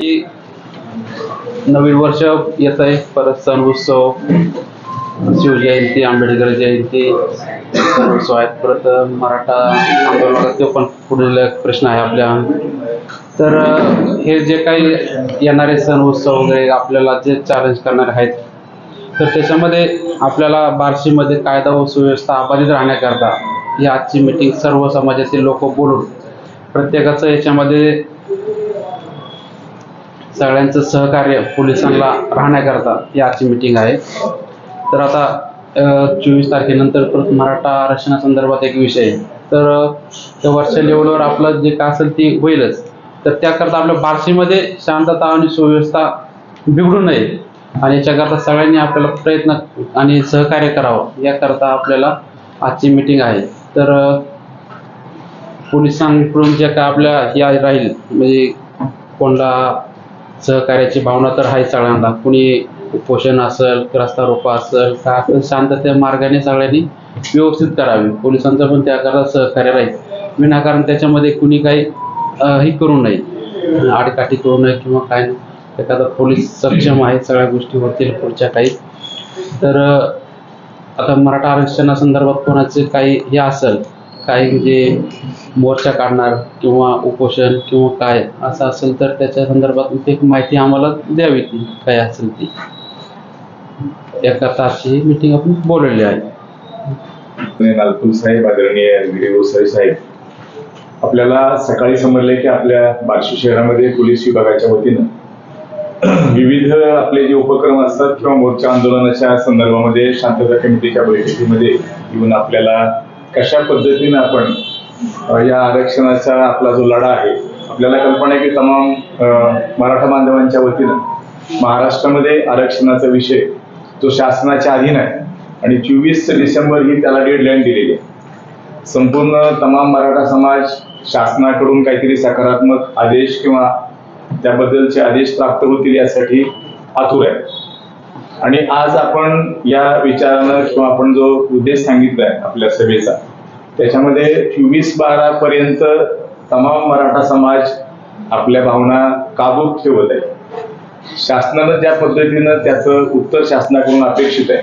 की नवीन वर्ष येत आहे. परत सण उत्सव शिवजयंती आंबेडकर जयंती सण उत्सव आहेत. परत मराठा आंदोलनाचा तो पण पुढील एक प्रश्न आहे आपल्या. तर हे जे काही येणारे सण उत्सव वगैरे आपल्याला जे चॅलेंज करणारे आहेत तर त्याच्यामध्ये आपल्याला बार्शीमध्ये कायदा व सुव्यवस्था अबाधित राहण्याकरता ही आजची मिटिंग सर्व समाजातील लोक बोलून प्रत्येकाचं याच्यामध्ये सगळ्यांचं सहकार्य पोलिसांना राहण्याकरता ही आजची मिटिंग आहे. तर आता चोवीस तारखेनंतर परत मराठा आरक्षणासंदर्भात एक विषय आहे. तर वर्षा लेवलवर आपलं जे काय असेल ते होईलच. तर त्याकरता आपल्या बार्शीमध्ये शांतता आणि सुव्यवस्था बिघडू नये. आणि याच्याकरता सगळ्यांनी आपल्याला प्रयत्न आणि सहकार्य करावं याकरता आपल्याला आजची मिटिंग आहे. तर पोलिसांकडून जे काय आपल्या या राहील म्हणजे कोणाला सहकार्याची भावना तर आहे सगळ्यांना. कुणी उपोषण असेल रस्ता असेल का असेल शांतते मार्गाने सगळ्यांनी व्यवस्थित करावी. पोलिसांचं पण त्याकरता सहकार्य राहील. विनाकारण त्याच्यामध्ये कुणी काही हे करू नये. आडकाठी करू नये किंवा काय एखादा पोलीस सक्षम आहे सगळ्या गोष्टी होतील पुढच्या काही. तर आता मराठा आरक्षणासंदर्भात कोणाचे काही हे असेल काही जे मोर्चा काढणार किंवा उपोषण किंवा काय असं असेल तर त्याच्या संदर्भात एक माहिती आम्हाला द्यावी ती काय असेल ती. एका तासची मीटिंग आपण बोलवली आहे. आणि नालपूर साहेब आदरणीय व्हिडिओ साहेब. आपल्याला सकाळी समजले की आपल्या बार्शी शहरामध्ये पोलीस विभागाच्या वतीनं विविध आपले जे उपक्रम असतात किंवा मोर्चा आंदोलनाच्या संदर्भामध्ये शांतता कमिटीच्या बैठकीमध्ये येऊन आपल्याला कशा पद्धतीनं आपण या आरक्षणाचा आपला जो लढा आहे आपल्याला कल्पना आहे की तमाम मराठा बांधवांच्या वतीनं महाराष्ट्रामध्ये आरक्षणाचा विषय जो शासनाच्या अधीन आहे आणि चोवीस डिसेंबर ही त्याला डेडलाईन दिलेली आहे. संपूर्ण तमाम मराठा समाज शासनाकडून काहीतरी सकारात्मक आदेश किंवा त्याबद्दलचे आदेश प्राप्त होतील यासाठी आतुर आहे. आणि आज आपण या विचारानं किंवा आपण जो उद्देश सांगितलाय आपल्या सभेचा त्याच्यामध्ये चोवीस बारा पर्यंत तमाम मराठा समाज आपल्या भावना काबूत ठेवत आहे. शासनानं ज्या पद्धतीनं त्याचं उत्तर शासनाकडून अपेक्षित आहे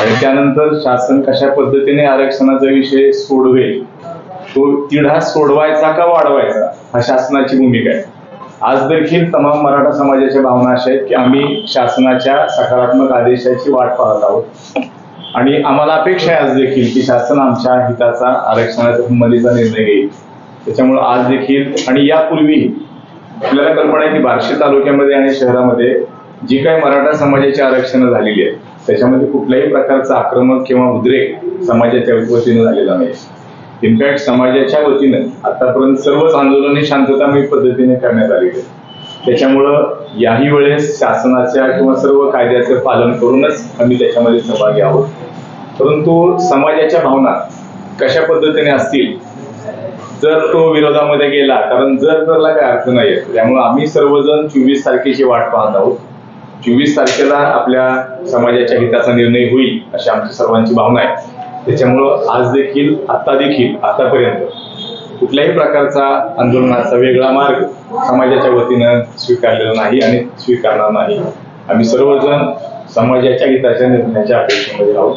आणि त्यानंतर शासन कशा पद्धतीने आरक्षणाचा विषय सोडवेल तो तिढा सोडवायचा का वाढवायचा हा शासनाची भूमिका आहे. आज देखील तमाम मराठा समाजाच्या भावना अशा आहेत की आम्ही शासनाच्या सकारात्मक आदेशाची वाट पाहत आहोत. आणि आम्हाला अपेक्षा आहे आज देखील की शासन आमच्या हिताचा आरक्षणाच्या संबंधीचा निर्णय घेईल. त्याच्यामुळे आज देखील आणि यापूर्वी आपल्याला कल्पना आहे की बार्शी तालुक्यामध्ये आणि शहरामध्ये जी काही मराठा समाजाची आरक्षण झालेली आहेत त्याच्यामध्ये कुठल्याही प्रकारचा आक्रमक किंवा उद्रेक समाजाच्या वतीनं झालेला नाही. इनफॅक्ट समाजाच्या वतीनं आतापर्यंत सर्वच आंदोलने शांततामय पद्धतीने करण्यात आलेली त्याच्यामुळं याही वेळेस शासनाच्या किंवा सर्व कायद्याचं पालन करूनच आम्ही त्याच्यामध्ये सहभागी आहोत. परंतु समाजाच्या भावना कशा पद्धतीने असतील जर तो विरोधामध्ये गेला कारण जर त्याला काय अर्थ नाही त्यामुळे आम्ही सर्वजण चोवीस तारखेची वाट पाहत आहोत. चोवीस तारखेला आपल्या समाजाच्या हिताचा निर्णय होईल अशी आमची सर्वांची भावना आहे. त्याच्यामुळं आज देखील आता देखील आतापर्यंत कुठल्याही प्रकारचा आंदोलनाचा वेगळा मार्ग समाजाच्या वतीनं स्वीकारलेला नाही आणि स्वीकारणार नाही. आम्ही सर्वजण समाजाच्या हिताच्या निर्णयाच्या अपेक्षेमध्ये आहोत.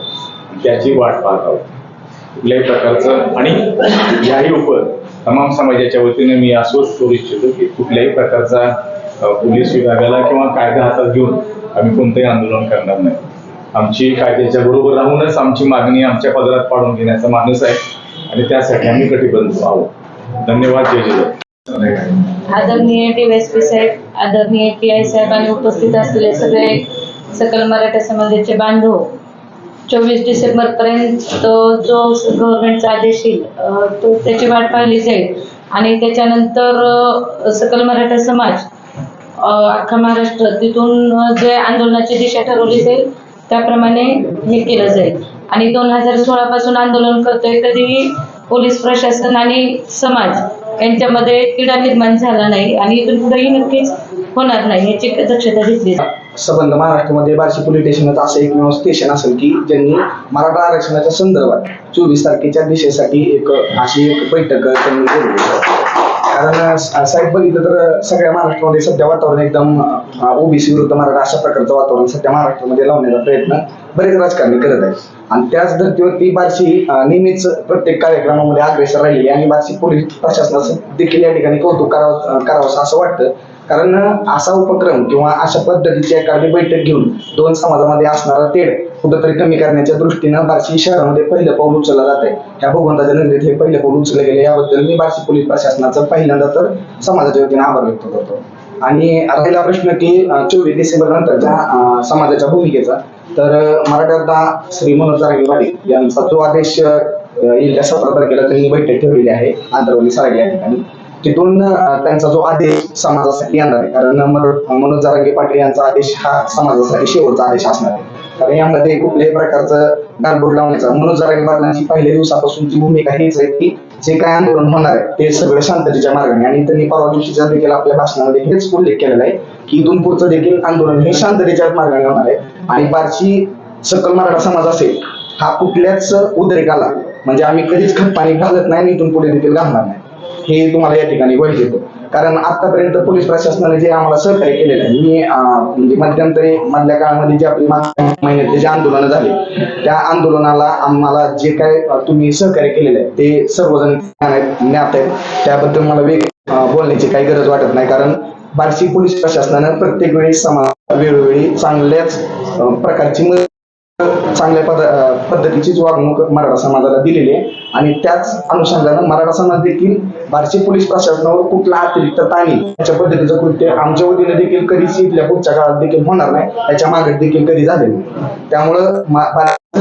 त्याची वाट पाहत आहोत. कुठल्याही प्रकारचं आणि याही उपर तमाम समाजाच्या वतीने मी आश्वस्त करू इच्छितो की कुठल्याही प्रकारचा पोलीस विभागाला किंवा कायदा हातात घेऊन आम्ही कोणतंही आंदोलन करणार नाही. आमची कायद्याच्या बरोबर राहूनच आमची मागणी आमच्या पदरात पाडून घेण्याचा मानस आहे. आणि त्यासाठी आम्ही कटिबद्ध आहोत धन्यवाद जय जय आदरणीय डीवायसपी साहेब आदरणीय टी आय साहेब आणि उपस्थित असलेले सगळे सकल मराठा समाजाचे बांधव चोवीस डिसेंबर पर्यंत जो गव्हर्नमेंटचा आदेश येईल तो त्याची वाट पाहिली जाईल आणि त्याच्यानंतर सकल मराठा समाज अख्खा महाराष्ट्र तिथून जे आंदोलनाची दिशा ठरवली जाईल त्याप्रमाणे हे केलं जाईल. आणि दोन हजार सोळा पासून आंदोलन करतोय कधीही पोलीस प्रशासन आणि समाज यांच्यामध्ये तिढा निर्माण झाला नाही आणि इथून पुढेही नक्कीच होणार नाही याची दक्षता घेतली संबंध महाराष्ट्रामध्ये बार्शी पोलीस स्टेशनात असं एकमेव स्टेशन असेल की ज्यांनी मराठा आरक्षणाच्या संदर्भात चोवीस तारखेच्या दिशेसाठी एक अशी एक बैठक त्यांनी कारण साहेब बघितलं तर सगळ्या महाराष्ट्रामध्ये सध्या वातावरण एकदम ओबीसी विरुद्ध मराठा अशा प्रकारचं वातावरण सध्या महाराष्ट्रामध्ये लावण्याचा प्रयत्न बरेच राजकारणी करत आहेत. आणि त्याच धर्तीवरती बार्शी नेहमीच प्रत्येक कार्यक्रमामध्ये अग्रेसर राहिली आणि बार्शी पोलीस प्रशासनाचं देखील या ठिकाणी कौतुक करावं करावं असं वाटतं. कारण असा उपक्रम किंवा अशा पद्धतीची एखादी बैठक घेऊन दोन समाजामध्ये असणारा तेढ कुठंतरी कमी करण्याच्या दृष्टीनं बार्शी शहरामध्ये पहिलं पाऊल उचललं जात आहे या भगवंताच्या नगरीत हे पहिलं पाऊल उचललं गेले याबद्दल मी बार्शी पोलीस प्रशासनाचं पहिल्यांदा तर समाजाच्या वतीने आभार व्यक्त करतो. आणि राहिला प्रश्न की चोवीस डिसेंबर नंतरच्या समाजाच्या भूमिकेचा. तर मराठा श्री मनोज रागेवाडी यांचा जो आदेश येत्या सतरा तारखेला त्यांनी बैठक ठेवलेली आहे आंतरवली सारखे या ठिकाणी. तिथून त्यांचा जो आदेश समाजासाठी येणार आहे. कारण मनोज जारंगे पाटील यांचा आदेश हा समाजासाठी शेवटचा आदेश असणार आहे. कारण यामध्ये कुठल्याही प्रकारचं गालबोट लावण्याचा मनोज जारंगे पाटलांची पहिल्या दिवसापासूनची भूमिका हीच आहे की जे काय आंदोलन होणार आहे ते सगळं शांततेच्या मार्गाने. आणि त्यांनी परवा दिवशीच्या देखील आपल्या भाषणामध्ये हेच उल्लेख केलेला आहे की इथून पुढचं देखील आंदोलन हे शांततेच्या मार्गाने होणार आहे. आणि बार्शी सकल मराठा समाज असेल हा कुठल्याच उद्रेकाला म्हणजे आम्ही कधीच खत पाणी घालत नाही आणि इथून पुढे देखील घालणार नाही. हे तुम्हाला या ठिकाणी वैध देतो कारण आतापर्यंत पोलीस प्रशासनाने जे आम्हाला सहकार्य केलेलं आहे मी म्हणजे मध्यंतरी मधल्या काळामध्ये जे आपली मागच्या महिन्यातले जे आंदोलन झाले त्या आंदोलनाला आम्हाला जे काय तुम्ही सहकार्य केलेलं आहे ते सर्वजण ज्ञान ज्ञात आहेत. त्याबद्दल मला वेग बोलण्याची काही गरज वाटत नाही कारण बार्शी पोलीस प्रशासनानं प्रत्येक वेळी समाज वेळोवेळी चांगल्याच प्रकारची मदत चांगल्या पद पद्धतीचीच वागणूक मराठा समाजाला दिलेली आहे. आणि त्याच अनुषंगानं मराठा समाज देखील बार्शी पोलीस प्रशासनावर कुठला अतिरिक्त ताणी याच्या पद्धतीचं कृत्य आमच्या वतीने देखील कधीच इथल्या पुढच्या काळात देखील होणार नाही. याच्या मागे देखील कधी झाले नाही. त्यामुळं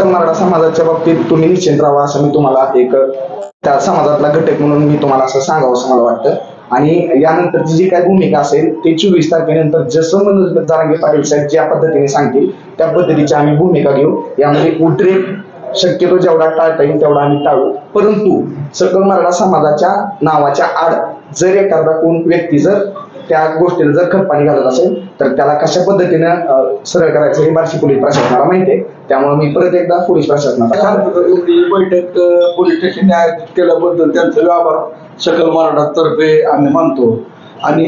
मराठा समाजाच्या बाबतीत तुम्ही निश्चिंत राहा असं मी तुम्हाला एक त्या समाजातला घटक म्हणून मी तुम्हाला असं सांगावं असं मला वाटतं. आणि यानंतरची जी काय भूमिका असेल ते चोवीस तारखेनंतर जसं मनोज जारांगे पाटील साहेब ज्या पद्धतीने सांगतील त्या पद्धतीची आम्ही भूमिका घेऊ. यामध्ये उद्रेक शक्यतो जेवढा टाळता येईल तेवढा आम्ही टाळू. परंतु सकल मराठा समाजाच्या नावाच्या आड जर एखादा कोण व्यक्ती जर त्या गोष्टीला जर खतपाणी घालत असेल तर त्याला कशा पद्धतीनं सरळ करायचं हे बार्शी पोलीस प्रशासनाला माहिती आहे. त्यामुळे मी परत एकदा पोलीस प्रशासनाचा ही बैठक पोलीस स्टेशनने आयोजित केल्याबद्दल त्यांचे आभार सकल महाराष्ट्रातर्फे आम्ही मानतो. आणि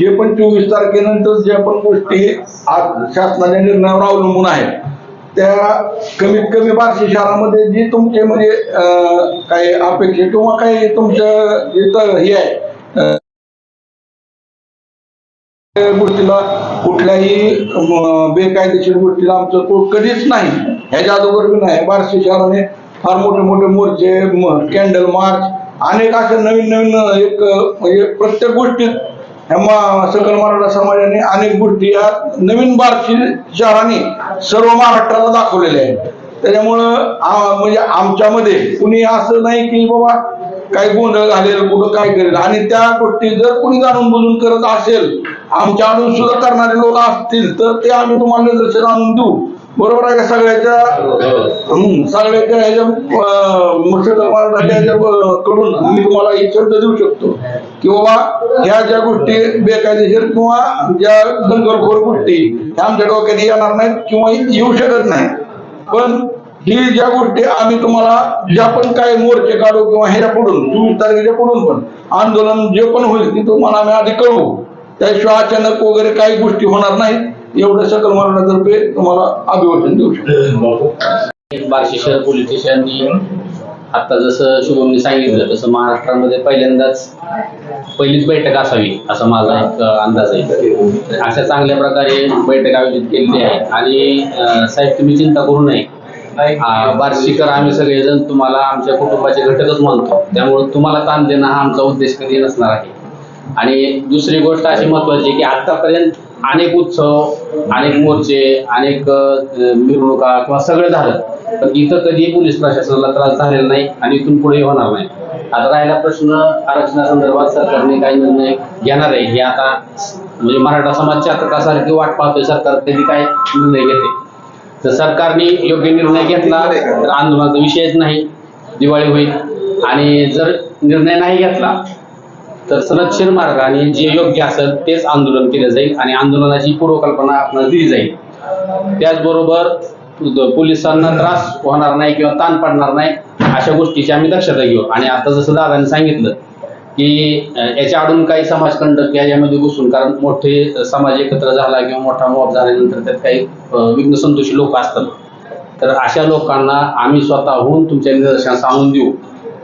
जे पण चोवीस तारखेनंतर ज्या पण गोष्टी आज शासनाच्या निर्णयावर अवलंबून आहेत त्या कमीत कमी बार्शी शहरामध्ये जी तुमचे म्हणजे काही अपेक्षा किंवा काही तुमचं इथं हे आहे गोष्टीला कुठल्याही बेकायदेशीर गोष्टीला आमचं तो कधीच नाही. ह्याच्या अगोदर बी नाही. बार्शी शहराने फार मोठे मोठे मोर्चे कॅन्डल मार्च अनेक अशा नवीन नवीन एक म्हणजे प्रत्येक गोष्टीत सकल मराठा समाजाने अनेक गोष्टी या नवीन बार्शी शहराने सर्व महाराष्ट्राला दाखवलेल्या आहेत. त्याच्यामुळं म्हणजे आमच्यामध्ये कुणी असं नाही की बाबा काही गोंधळ घालेल कुठं काय करेल आणि त्या गोष्टी जर कुणी जाणून बुजून करत असेल आमच्या आणून सुद्धा करणारे लोक असतील तर ते आम्ही तुम्हाला निदर्शन आणून देऊ. बरोबर आहे का सगळ्याच्या? सगळ्याच्या ह्याच्या अं, ह्याच्या कडून मी तुम्हाला एक शब्द देऊ शकतो की बाबा ह्या ज्या गोष्टी बेकायदेशीर किंवा ज्या दंगलखोर गोष्टी ह्या आमच्या डोक्यात येणार नाहीत किंवा येऊ शकत नाही पण ही ज्या गोष्टी आम्ही तुम्हाला ज्या पण काय मोर्चे काढू किंवा ह्याच्या पडून चोवीस तारखेच्या पडून पण आंदोलन जे पण होईल ते तुम्हाला आम्ही आधी कळवू. त्याशिवाय अचानक वगैरे काही गोष्टी होणार नाहीत एवढं सकल मरणातर्फे तुम्हाला अभिवाचन देऊ शकतो. बार्शी शहर पोलीस स्टेशननी आता जसं शुभमने सांगितलं तसं महाराष्ट्रामध्ये पहिल्यांदाच पहिलीच बैठक असावी असा माझा एक अंदाज आहे. अशा चांगल्या प्रकारे बैठक आयोजित केलेली आहे. आणि साहेब तुम्ही चिंता करू नये. बार्शीकर आम्ही सगळेजण तुम्हाला आमच्या कुटुंबाचे घटकच मानतो त्यामुळे तुम्हाला ताण देणं हा आमचा उद्देश कधी नसणार आहे. आणि दुसरी गोष्ट अशी महत्वाची की आतापर्यंत अनेक उत्सव अनेक मोर्चे अनेक मिरवणुका किंवा सगळे झालं. पण इथं कधी पोलीस प्रशासनाला त्रास झालेला नाही आणि इथून पुढे होणार नाही. आता राहिला प्रश्न आरक्षणासंदर्भात सरकारने काही निर्णय घेणार आहे? हे आता म्हणजे मराठा समाज चातकासारखी वाट पाहतोय. सरकार कधी काय निर्णय घेते? तर सरकारने योग्य निर्णय घेतला तर आंदोलनाचा विषयच नाही. दिवाळी होईल. आणि जर निर्णय नाही घेतला तर सनदशीर मार्गाने जे योग्य असेल तेच आंदोलन केलं जाईल आणि आंदोलनाची पूर्वकल्पना आपण दिली जाईल. त्याचबरोबर पोलिसांना त्रास होणार नाही किंवा ताण पडणार नाही अशा गोष्टीची आम्ही दक्षता घेऊ. आणि आता जसं दादांनी सांगितलं की याच्या आडून काही समाजकंडक याच्यामध्ये घुसून कारण मोठे समाज एकत्र झाला किंवा मोठा मॉब झाल्यानंतर त्यात काही विघ्न संतोषी लोक असतात. तर अशा लोकांना आम्ही स्वतःहून तुमच्या निदर्शनास आणून देऊ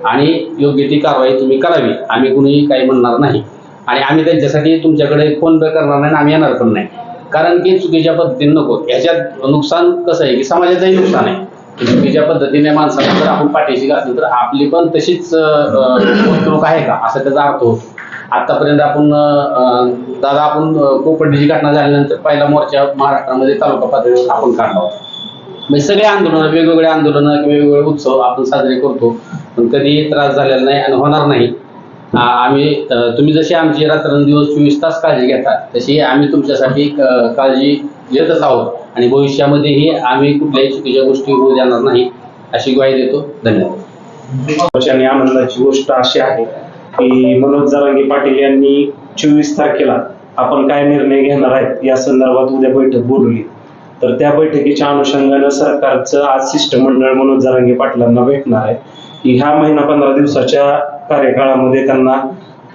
आणि योग्य ती कारवाई तुम्ही करावी. आम्ही कुणीही काही म्हणणार नाही. आणि आम्ही त्यांच्यासाठी तुमच्याकडे फोन पे करणार नाही आणि आम्ही येणार पण नाही. कारण की चुकीच्या पद्धतीने नको. याच्यात नुकसान कसं आहे की समाजाचंही नुकसान आहे. चुकीच्या पद्धतीने माणसाला जर आपण पाठीशी घातली तर आपली पण तशीच वर्तणूक आहे का? असा त्याचा अर्थ होतो. आतापर्यंत आपण दादा आपण अं, घटना झाल्यानंतर पहिला मोर्चा महाराष्ट्रामध्ये तालुका पातळीवर आपण काढला होता. म्हणजे सगळे आंदोलन वेगवेगळे आंदोलनं किंवा वेगवेगळे उत्सव आपण साजरे करतो. पण कधी त्रास झालेला नाही आणि होणार नाही. आम्ही तुम्ही जशी आमची रात्रंदिवस चोवीस तास काळजी घेता तशी आम्ही तुमच्यासाठी काळजी घेतच आहोत. आणि भविष्यामध्येही आम्ही कुठल्याही चुकीच्या गोष्टी होऊ देणार नाही अशी ग्वाही देतो. धन्यवाद. आणि आनंदाची गोष्ट अशी आहे की मनोज जरांगे पाटील यांनी चोवीस तारखेला आपण काय निर्णय घेणार आहेत या संदर्भात उद्या बैठक बोलवली. तर त्या बैठकीच्या अनुषंगानं सरकारचं आज शिष्टमंडळ मनोज जरांगे पाटलांना भेटणार आहे. की ह्या महिना पंधरा दिवसाच्या कार्यकाळामध्ये त्यांना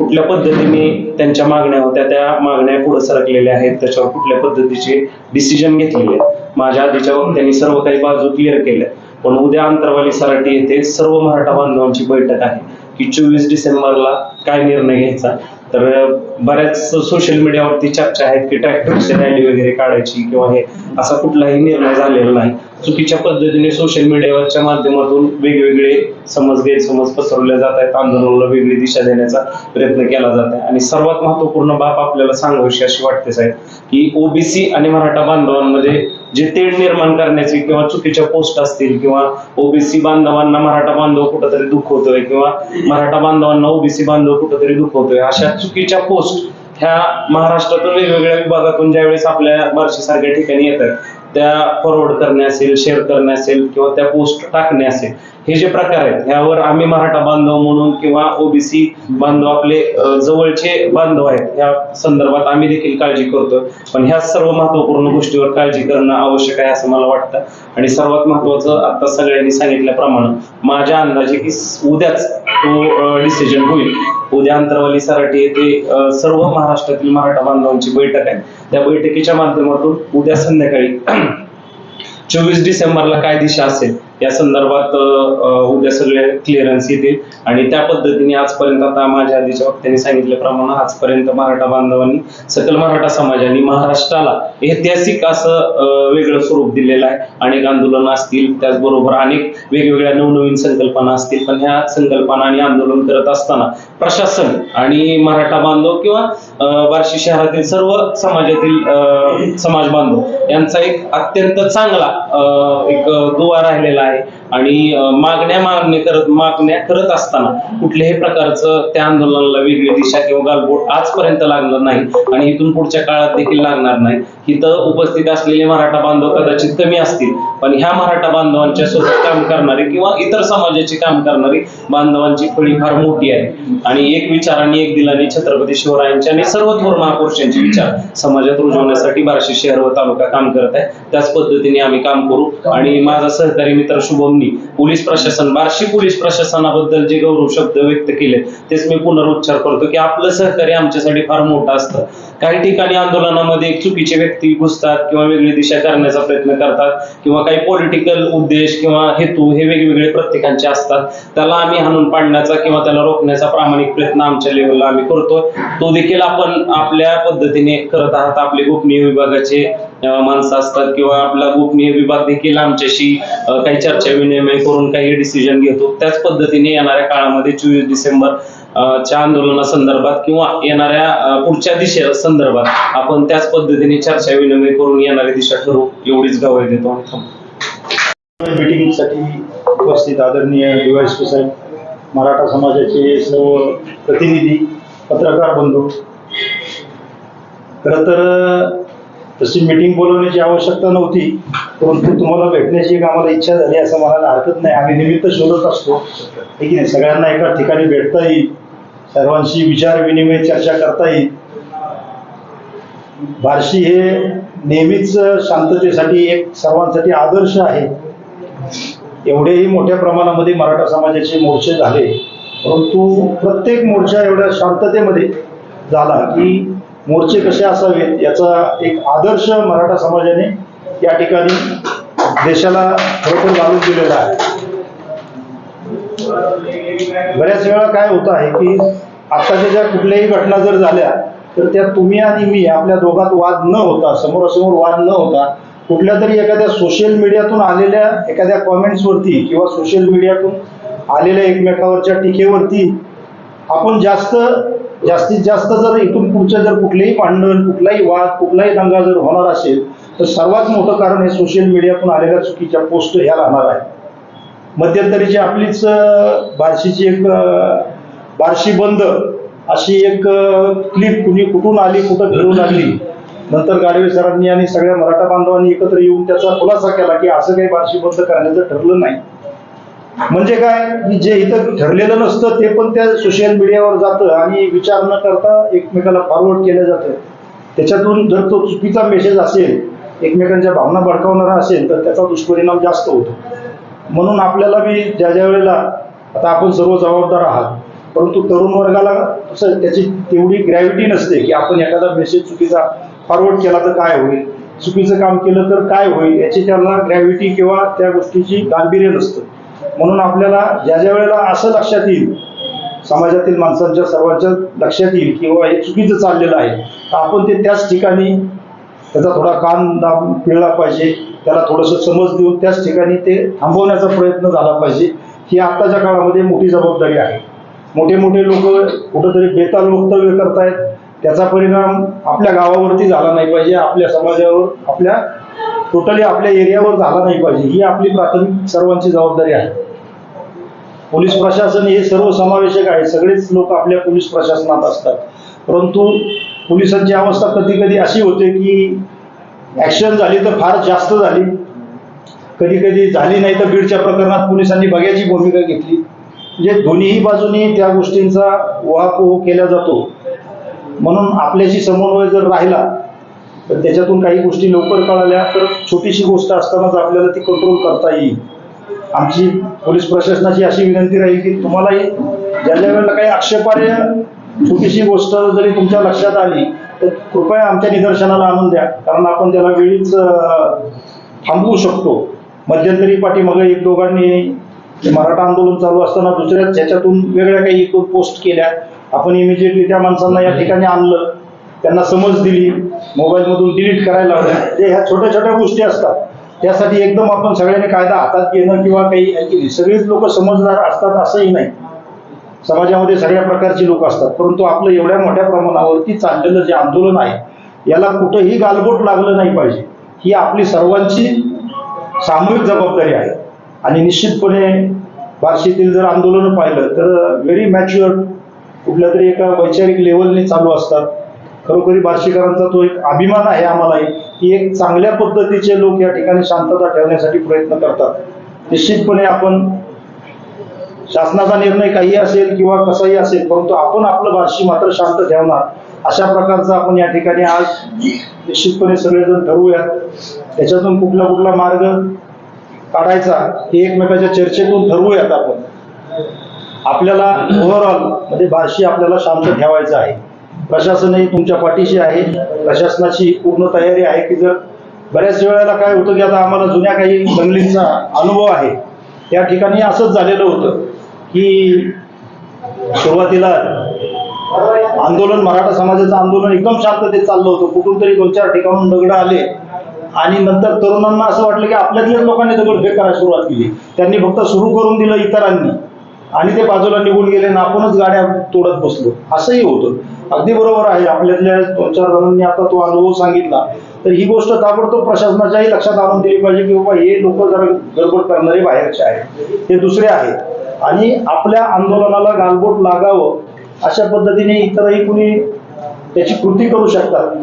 कुठल्या पद्धतीने त्यांच्या मागण्या होत्या त्या मागण्या पुढे सरकलेल्या आहेत त्याच्यावर कुठल्या पद्धतीचे डिसिजन घेतलेले आहेत? माझ्या आधीच्या वक्त्यांनी सर्व काही बाजू क्लिअर केल्या पण उद्या अंतरवाली सराटी येथे सर्व मराठा बांधवांची बैठक आहे. की चोवीस डिसेंबरला काय निर्णय घ्यायचा? तर बऱ्याच सोशल मीडियावरती चर्चा आहेत की ट्रॅक्टरची रॅली वगैरे काढायची किंवा हे असा कुठलाही निर्णय झालेला नाही. चुकीच्या पद्धतीने सोशल मीडियावरच्या माध्यमातून वेगवेगळे समज गैरसमज पसरवले जात आहेत. आंदोलनाला वेगळी दिशा देण्याचा प्रयत्न केला जात आहे. आणि सर्वात महत्त्वपूर्ण बाब आपल्याला सांगावीशी अशी वाटतेच आहे की ओबीसी आणि मराठा बांधवांमध्ये जे तेढ निर्माण करण्याची किंवा चुकीच्या पोस्ट असतील किंवा ओबीसी बांधवांना मराठा बांधव कुठंतरी दुखवतोय किंवा मराठा बांधवांना ओबीसी बांधव कुठंतरी दुखवतोय अशा चुकीच्या पोस्ट ह्या महाराष्ट्रातून वेगवेगळ्या विभागातून ज्यावेळेस आपल्या बार्शी सारख्या ठिकाणी येतात त्या फॉरवर्ड करणे असेल शेअर करणे असेल किंवा त्या पोस्ट टाकणे असेल हे जे प्रकार आहेत ह्यावर आम्ही मराठा बांधव म्हणून किंवा ओबीसी बांधव आपले जवळचे बांधव आहेत ह्या संदर्भात आम्ही देखील काळजी करतो पण ह्या सर्व महत्त्वपूर्ण गोष्टीवर काळजी करणं आवश्यक आहे असं मला वाटतं. आणि सर्वात महत्वाचं आता सगळ्यांनी सांगितल्याप्रमाणे माझ्या अंदाजे की उद्याच तो डिसिजन होईल. उद्या अंतरवाली सराठी येथे सर्व महाराष्ट्रातील मराठा बांधवांची बैठक आहे. त्या बैठकीच्या माध्यमातून उद्या संध्याकाळी चोवीस डिसेंबरला काय दिशा असेल? या संदर्भात उद्या सगळे क्लिअरन्स येतील. आणि त्या पद्धतीने आजपर्यंत आता माझ्या आधीच्या वक्त्यांनी सांगितल्याप्रमाणे आजपर्यंत मराठा बांधवांनी सकल मराठा समाजाने महाराष्ट्राला ऐतिहासिक असं वेगळं स्वरूप दिलेलं आहे. अनेक आंदोलन असतील त्याचबरोबर अनेक वेगवेगळ्या नवनवीन संकल्पना असतील. पण ह्या संकल्पना आणि आंदोलन करत असताना प्रशासन आणि मराठा बांधव किंवा बार्शी शहरातील सर्व समाजातील समाज बांधव यांचा एक अत्यंत चांगला एक दुवा राहिलेला आहे. आणि मागण्या मागणे करत मागण्या करत असताना कुठल्याही प्रकारचं त्या आंदोलनाला वेगळी दिशा किंवा गालबोट आजपर्यंत लागणार नाही आणि इथून पुढच्या काळात देखील लागणार नाही. इथं उपस्थित असलेले मराठा बांधव कदाचित कमी असतील पण ह्या मराठा बांधवांच्या सोबत काम करणारे किंवा इतर समाजाचे काम करणारी बांधवांची फळी फार मोठी आहे. आणि एक विचाराने एक दिलाने छत्रपती शिवरायांच्या आणि सर्व थोर महापुरुषांचे विचार समाजात रुजवण्यासाठी बार्शी शहर व तालुका काम करत आहे. त्याच पद्धतीने आम्ही काम करू. आणि माझा सहकारी मित्र शुभमनी पोलीस प्रशासन बार्शी पोलीस प्रशासनाबद्दल जे गौरव शब्द व्यक्त केले तेच मी पुनरुच्चार करतो की आपलं सहकार्य आमच्यासाठी फार मोठं असतं. काही ठिकाणी आंदोलनामध्ये चुकीचे व्यक्ती घुसतात किंवा वेगळी दिशा करण्याचा प्रयत्न करतात किंवा काही पॉलिटिकल उद्देश किंवा हेतू हे वेगवेगळे प्रत्येकांचे असतात. त्याला आम्ही हाणून पाडण्याचा किंवा त्याला रोखण्याचा प्रामाणिक प्रयत्न आमच्या लेवलला आम्ही करतो. तो देखील आपण आपल्या पद्धतीने करत आहात. आपले गोपनीय विभागाचे माणसं असतात किंवा आपला गोपनीय विभाग देखील आमच्याशी काही चर्चा विनिमय करून काही डिसिजन घेतो. त्याच पद्धतीने येणाऱ्या काळामध्ये चोवीस डिसेंबर च्या आंदोलनासंदर्भात किंवा येणाऱ्या पुढच्या दिशे संदर्भात आपण त्याच पद्धतीने चर्चा विनिमय करून येणारी दिशा ठरवू एवढीच गवाही देतो आणि थांबतो. उपस्थित आदरणीय डीवायसपी साहेब मराठा समाजाचे सर्व प्रतिनिधी पत्रकार बंधू. खरं तर तशी मीटिंग बोलवण्याची आवश्यकता नव्हती परंतु तुम्हाला भेटण्याची एक आम्हाला इच्छा झाली असं म्हणायला हरकत नाही. आम्ही निमित्त शोधत असतो. ठीक की नाही? सगळ्यांना एका ठिकाणी भेटता येईल. सर्वांशी विचार विनिमय चर्चा करता येईल. बार्शी हे नेहमीच शांततेसाठी एक सर्वांसाठी आदर्श आहे. एवढेही मोठ्या प्रमाणामध्ये मराठा समाजाचे मोर्चे झाले. परंतु प्रत्येक मोर्चा एवढ्या शांततेमध्ये झाला की मोर्चे कसे असावेत याचा एक आदर्श मराठा समाजाने या ठिकाणी देशाला खरोखर घालून दिलेला आहे. बऱ्याच वेळा काय होतं आहे की आताच्या ज्या कुठल्याही घटना जर झाल्या तर त्या तुम्ही आणि मी आपल्या दोघात वाद न होता समोरासमोर वाद न होता कुठल्या तरी एखाद्या सोशल मीडियातून आलेल्या एखाद्या कॉमेंट्सवरती किंवा सोशल मीडियातून आलेल्या एकमेकावरच्या टीकेवरती आपण जास्त जास्तीत जास्त जर इथून पुढचं जर कुठलेही भांडण कुठलाही वाद कुठलाही दंगा जर होणार असेल तर सर्वात मोठं कारण हे सोशल मीडियातून आलेल्या चुकीच्या पोस्ट ह्या राहणार आहे मध्यंतरीची आपलीच बार्शीची एक बार्शी बंद अशी एक क्लिप कुणी कुठून आली कुठं घेऊन लागली नंतर गाडवे सरांनी आणि सगळ्या मराठा बांधवांनी एकत्र येऊन त्याचा खुलासा केला की असं काही बार्शी बंद करण्याचं ठरलं नाही. म्हणजे काय? जे इथं ठरलेलं नसतं ते पण त्या सोशल मीडियावर जातं आणि विचार न करता एकमेकाला फॉरवर्ड केलं जातं. त्याच्यातून जर तो चुकीचा मेसेज असेल एकमेकांच्या भावना भडकावणारा असेल तर त्याचा दुष्परिणाम जास्त होतो. म्हणून आपल्याला बी ज्या ज्या वेळेला आता आपण सर्व जबाबदार आहात परंतु तरुण वर्गाला तसं त्याची तेवढी ग्रॅव्हिटी नसते की आपण एखादा मेसेज चुकीचा फॉरवर्ड केला तर काय होईल चुकीचं काम केलं तर काय होईल याची त्यांना ग्रॅव्हिटी किंवा त्या गोष्टीची गांभीर्य नसतं. म्हणून आपल्याला ज्या ज्या वेळेला असं लक्षात येईल समाजातील माणसांच्या सर्वांच्या लक्षात येईल किंवा हे चुकीचं चाललेलं आहे तर आपण ते त्याच ठिकाणी त्याचा थोडा कान दाब पिळला पाहिजे त्याला थोडंसं समज देऊन त्याच ठिकाणी ते थांबवण्याचा प्रयत्न झाला पाहिजे. ही आत्ताच्या काळामध्ये मोठी जबाबदारी आहे. मोठे मोठे लोक कुठंतरी बेताल वक्तव्य करतायत. त्याचा परिणाम आपल्या गावावरती झाला नाही पाहिजे. आपल्या समाजावर आपल्या टोटली आपल्या एरियावर झाला नाही पाहिजे. ही आपली प्राथमिक सर्वांची जबाबदारी आहे. पोलीस प्रशासन हे सर्व समावेशक आहे सगळेच लोक आपल्या पोलीस प्रशासनात असतात. परंतु पोलिसांची अवस्था कधी कधी अशी होते की ॲक्शन झाली तर फार जास्त झाली. कधी कधी झाली नाही तर बीडच्या प्रकरणात पोलिसांनी बघ्याची भूमिका घेतली. म्हणजे दोन्हीही बाजूनी त्या गोष्टींचा उहापोह केला जातो. म्हणून आपल्याशी समन्वय जर राहिला तर त्याच्यातून काही गोष्टी लवकर कळाल्या तर छोटीशी गोष्ट असतानाच आपल्याला ती कंट्रोल करता येईल. आमची पोलीस प्रशासनाची अशी विनंती राहील की तुम्हालाही ज्या ज्या वेळेला काही आक्षेपार्ह छोटीशी गोष्ट जरी तुमच्या लक्षात आली तर कृपया आमच्या निदर्शनाला आणून द्या. कारण आपण त्याला वेळीच थांबवू शकतो. मध्यंतरी पाठीमागे एक दोघांनी मराठा आंदोलन चालू असताना दुसऱ्याच ह्याच्यातून वेगळ्या काही एक पोस्ट केल्या. आपण इमिजिएटली त्या माणसांना या ठिकाणी आणलं. त्यांना समज दिली. मोबाईलमधून डिलीट करायला लावल्या. ते ह्या छोट्या छोट्या गोष्टी असतात. त्यासाठी एकदम आपण सगळ्यांनी कायदा हातात घेणं किंवा काही सगळेच सगळीच लोक समजदार असतात असंही नाही. समाजामध्ये सगळ्या प्रकारची लोक असतात. परंतु आपलं एवढ्या मोठ्या प्रमाणावरती चाललेलं जे आंदोलन आहे याला कुठंही गालबोट लागलं नाही पाहिजे. ही आपली सर्वांची सामूहिक जबाबदारी आहे. आणि निश्चितपणे बार्शीतील जर आंदोलनं पाहिलं तर व्हेरी मॅच्युअर कुठल्या तरी एका वैचारिक लेवलने चालू असतात. खरोखरी बार्शीकरांचा तो एक अभिमान आहे आम्हालाही की एक चांगल्या पद्धतीचे लोक या ठिकाणी शांतता ठेवण्यासाठी प्रयत्न करतात. निश्चितपणे आपण शासनाचा निर्णय काही असेल किंवा कसाही असेल परंतु आपण आपलं भाषी मात्र शांत ठेवणार. अशा प्रकारचा आपण या ठिकाणी आज निश्चितपणे सगळेजण ठरवूयात. त्याच्यातून कुठला कुठला मार्ग काढायचा हे एकमेकाच्या चर्चेतून ठरवूयात आपण. आपल्याला ओव्हरऑल म्हणजे भाषी आपल्याला शांत ठेवायचं आहे. प्रशासनही तुमच्या पाठीशी आहे. प्रशासनाची पूर्ण तयारी आहे की जर बऱ्याच वेळेला काय होतं की आता आम्हाला जुन्या काही दंगलींचा अनुभव आहे. त्या ठिकाणी असंच झालेलं होतं. की सुरुवातीला आंदोलन मराठा समाजाचं आंदोलन एकदम शांततेत चाललं होतं. कुठून तरी दोन चार ठिकाणून दगड आले. आणि नंतर तरुणांना असं वाटलं की आपल्यातल्याच लोकांनी दगडफेक करायला सुरुवात केली. त्यांनी फक्त सुरू करून दिलं इतरांनी. आणि ते बाजूला निघून गेले आणि आपणच गाड्या तोडत बसलो. असंही होतं. अगदी बरोबर आहे. आपल्यातल्या दोन चार जणांनी आता तो अनुभव सांगितला. तर ही गोष्ट ताबडतोब प्रशासनाच्याही लक्षात आणून दिली पाहिजे की बाबा हे लोक जरा गडबड करणारे बाहेरचे आहेत. हे दुसरे आहेत. आणि आपल्या आंदोलनाला गालबोट लागावं अशा पद्धतीने इतरही कुणी त्याची कृती करू शकतात.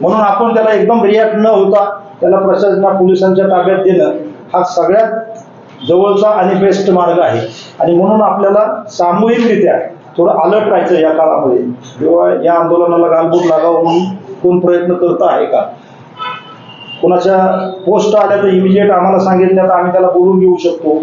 म्हणून आपण त्याला एकदम रिॲक्ट न होता त्याला प्रशासना पोलिसांच्या ताब्यात देणं हा सगळ्यात जवळचा आणि बेस्ट मार्ग आहे. आणि म्हणून आपल्याला सामूहिकरित्या थोडं अलर्ट राहायचं या काळामध्ये. किंवा या आंदोलनाला गालबोट लागावं म्हणून कोण प्रयत्न करत आहे का? कोणाच्या पोस्ट आल्या तर इमिजिएट आम्हाला सांगितल्या तर आम्ही त्याला बोलून घेऊ शकतो.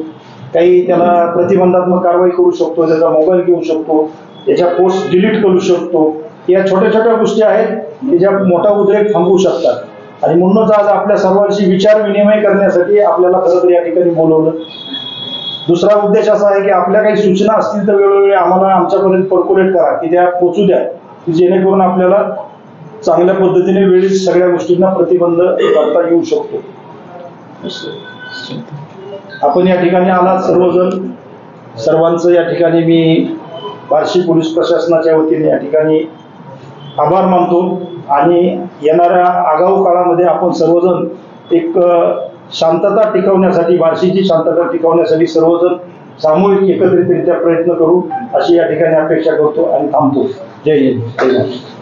काही त्याला प्रतिबंधात्मक कारवाई करू शकतो त्याचा मोबाईल घेऊ शकतो त्याच्या पोस्ट डिलीट करू शकतो. या छोट्या छोट्या गोष्टी आहेत की ज्या मोठा उद्रेक थांबवू शकतात. आणि म्हणूनच आज आपल्या सर्वांशी विचार विनिमय करण्यासाठी आपल्याला खरं तर या ठिकाणी बोलवलं. दुसरा उद्देश असा आहे की आपल्या काही सूचना असतील तर वेळोवेळी आम्हाला आमच्यापर्यंत पर्क्युलेट करा की त्या पोचू द्या की जेणेकरून आपल्याला चांगल्या पद्धतीने वेळीच सगळ्या गोष्टींना प्रतिबंध करता येऊ शकतो. आपण या ठिकाणी आलात सर्वजण. सर्वांचं या ठिकाणी मी बार्शी पोलीस प्रशासनाच्या वतीने या ठिकाणी आभार मानतो. आणि येणाऱ्या आगाऊ काळामध्ये आपण सर्वजण एक शांतता टिकवण्यासाठी बार्शीची शांतता टिकवण्यासाठी सर्वजण सामूहिक एकत्रितरित्या प्रयत्न करू अशी या ठिकाणी अपेक्षा करतो आणि थांबतो. जय हिंद. जय महाराष्ट्र.